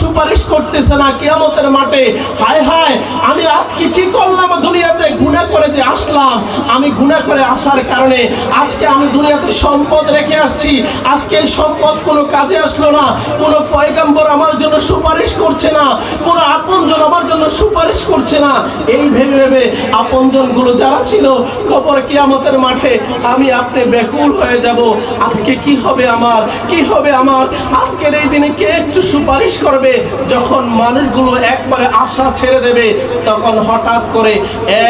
সুপারিশ করতেছে না কেয়ামতের মাঠে। হায় হায় আমি আজকে কি করলাম? দুনিয়াতে গুনাহ করে যে আসলাম, আমি গুনাহ করে আসার কারণে আজকে আমি দুনিয়াতে সম্পদ রেখে আসছি। আজকে সম্পদ কোনো কাজে আসলো না, কোনো পয়গাম্বর আমার জন্য সুপারিশ করছে না, কোনো আপনজন আমার জন্য সুপারিশ করছে না। এই ভেবে ভেবে আপনজনগুলো যারা ছিল, কবর কিয়ামতের মাঠে আমি আপনি ব্যাকুল হয়ে যাব। আজকে কি হবে আমার? কি হবে আমার? আজকের এই দিনে কে একটু সুপারিশ করবে? যখন মানুষগুলো একবারে আশা ছেড়ে দেবে, তখন হঠাৎ করে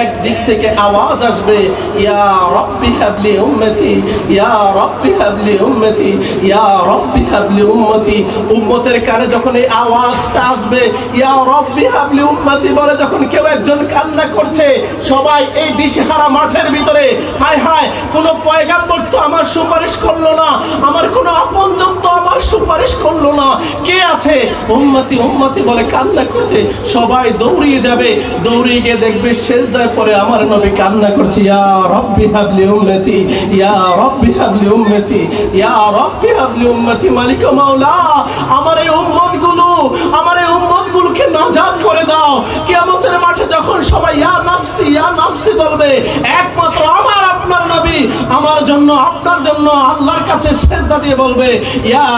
এক দিক থেকে আওয়াজ আসবে, ইয়া রব্বি হাবলি উম্মতি, ইয়া রব্বি হাবলি উম্মতি, ইয়া রব্বি হাবলি উম্মতি। উম্মতের কানে যখন এই আওয়াজটা আসবে, ইয়া রব্বি হাবলি উম্মতি, বলে যখন কেউ একজন কান্না করছে, সবাই এই দিশেহারা মাঠের ভিতরে, হায় হায়, কোন পয়গাম্বর তো আমার সুপারিশ করল না, আমার কোন আপনজন সুপারিশ করল না। কে আছে? উম্মতি উম্মতি বলে কান্না করতে সবাই দৌড়িয়ে যাবে। দৌড়িয়ে গিয়ে দেখবে শেষ পরে আমার নবী কান্না করছে, ইয়া রব্বি হাবলি উম্মতি, ইয়া রব্বি হাবলি উম্মতি, ইয়া রব্বি হাবলি উম্মতি, মালিক মাওলা, আমার এই উম্মতগুলো আমার এই উম্মত গুলোকে নাজাত করে দাও। কিয়ামতের মাঠে যখন সবাই, ইয়া নাফসি ইয়া নাফসি বলবে একমাত্র আমার আপনার নবী আমার জন্য, আপনার জন্য আল্লাহর কাছে সেজদা দিয়ে বলবে, ইয়া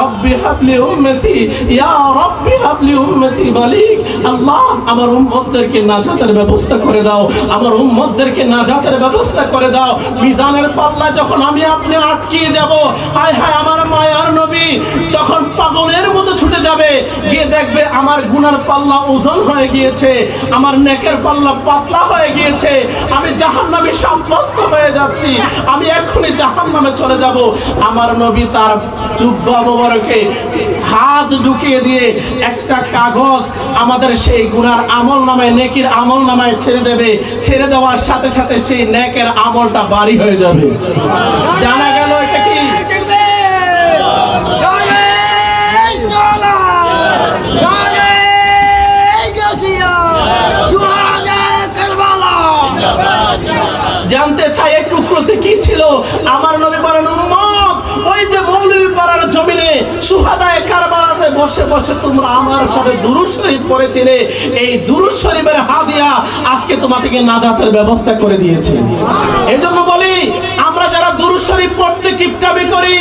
রব্বি হাবলি উম্মতি, ইয়া রব্বি হাবলি উম্মতি মালিক, আল্লাহ আমার উম্মতদেরকে নাজাতের ব্যবস্থা করে দাও, আমার উম্মতদেরকে নাজাতের ব্যবস্থা করে দাও। মিজানের পাল্লা যখন আমি আপনি আটকিয়ে যাব, হায় হায় আমার মায়ার নবী, তখন পাগলের মতো ছুটে যাবে, গিয়ে দেখবে আমার গুনার পাল্লা ওজন হয়ে গিয়েছে, আমার নেকের পাল্লা পাতলা হয়ে গিয়েছে, আমি জাহান্নামে সাব্যস্ত হয়ে যাচ্ছি, আমি এখনই জাহান নামে চলে যাব। আমার নবী তার জুব্বা হাত ঢুকিয়ে দিয়ে একটা কাগজ আমাদের সেই গুনার আমল নামায়, নেকির আমল নামায় ছেড়ে দেবে। ছেড়ে দেওয়ার সাথে সাথে সেই নেকের আমলটা বাড়ি হয়ে যাবে। জানা ছিল আমার নবী বলেন উম্মত। ওই যে মৌলভী পাড়ার জমিনে সুহাদায় কারবালাতে বসে বসে তোমরা আমার সাথে দুরুদ শরীফ পড়েছিলে। এই দুরুদ শরীফের হাদিয়া আজকে তোমাদেরকে নাজাতের ব্যবস্থা করে দিয়েছে। এই জন্য বলি, আমরা যারা দুরুদ শরীফ পড়তে কিপটামি করি,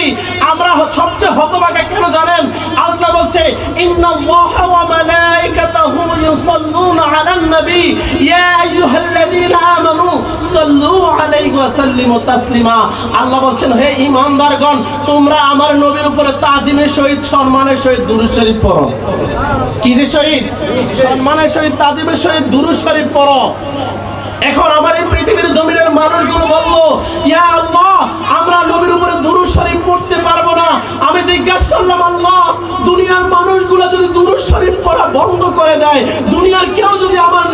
আমরা সবচেয়ে হতভাগা কেন জানেন? আল্লাহ বলছে, ইন্নাল্লাহা ওয়া মালাইকাতাহু ইউসাল্লুনা আলান নবী। ইয়া আইয়ুহাল্লাযীনা আমানু নবীর শরীফ জমিনের মানুষগুলো আল্লাহ, আমরা নবীর উপরে শরীফ পড়তে পারব না। আমি জিজ্ঞাসা করলাম, আল্লাহ, দুনিয়ার মানুষগুলো যদি দুরূদ শরীফ পড়া বন্ধ করে দেয়, দুনিয়ার কেউ যদি আমার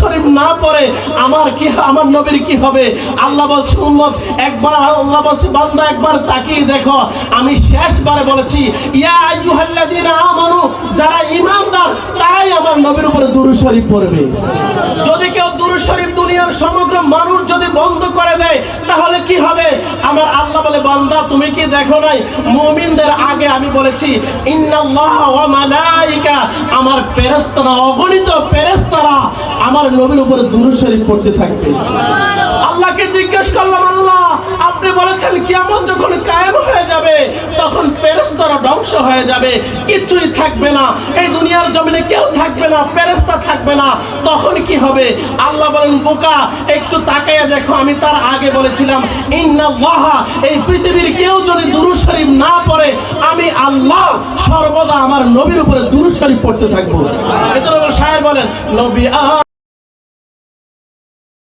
শরীফ না পড়ে আমার কি, আমার নবীর কি হবে? আল্লাহ বলছে, উম্মত, একবার আল্লাহ বলছে, বান্দা একবার তাকিয়ে দেখো। আমি শেষবারে বলেছি, ইয়া আইয়ুহাল্লাযীনা আমানু, যারা ঈমানদার, তারাই আমার নবীর উপরে দুরূদ শরীফ পড়বে। যদি কেউ দুরূদ শরীফ দুনিয়ার সমগ্র মানুষ যদি বন্ধ করে দেয়, তাহলে কি হবে? আমার আল্লাহ বলে, বান্দা, তুমি কি দেখো নাই? মুমিনদের আগে আমি বলেছি, ইন্নাল্লাহ ওয়া মালাইকা, আমার ফেরেশতারা, অগণিত ফেরেশতারা আমার নবীর উপরে শরীফ পড়তে থাকবে। আল্লাহকে জিজ্ঞেস করলাম আল্লাহ আপনি বলেছেন কিয়ামত যখন কায়েম হয়ে যাবে তখন ধ্বংস হয়ে যাবে। কিছুই থাকবে না। এই দুনিয়ার জমিনে কেউ থাকবে না, ফেরেশতা থাকবে না। তখন কি হবে? আল্লাহ বলেন, বোকা, একটু তাকাইয়া দেখো, আমি তার আগে বলেছিলাম, ইন্নাল্লাহ, এই পৃথিবীর কেউ যদি দুরূদ শরীফ না পড়ে, আমি আল্লাহ সর্বদা আমার নবীর উপরে দুরূদ শরীফ পড়তে থাকব। এজন্য শায়ের বলেন, নবী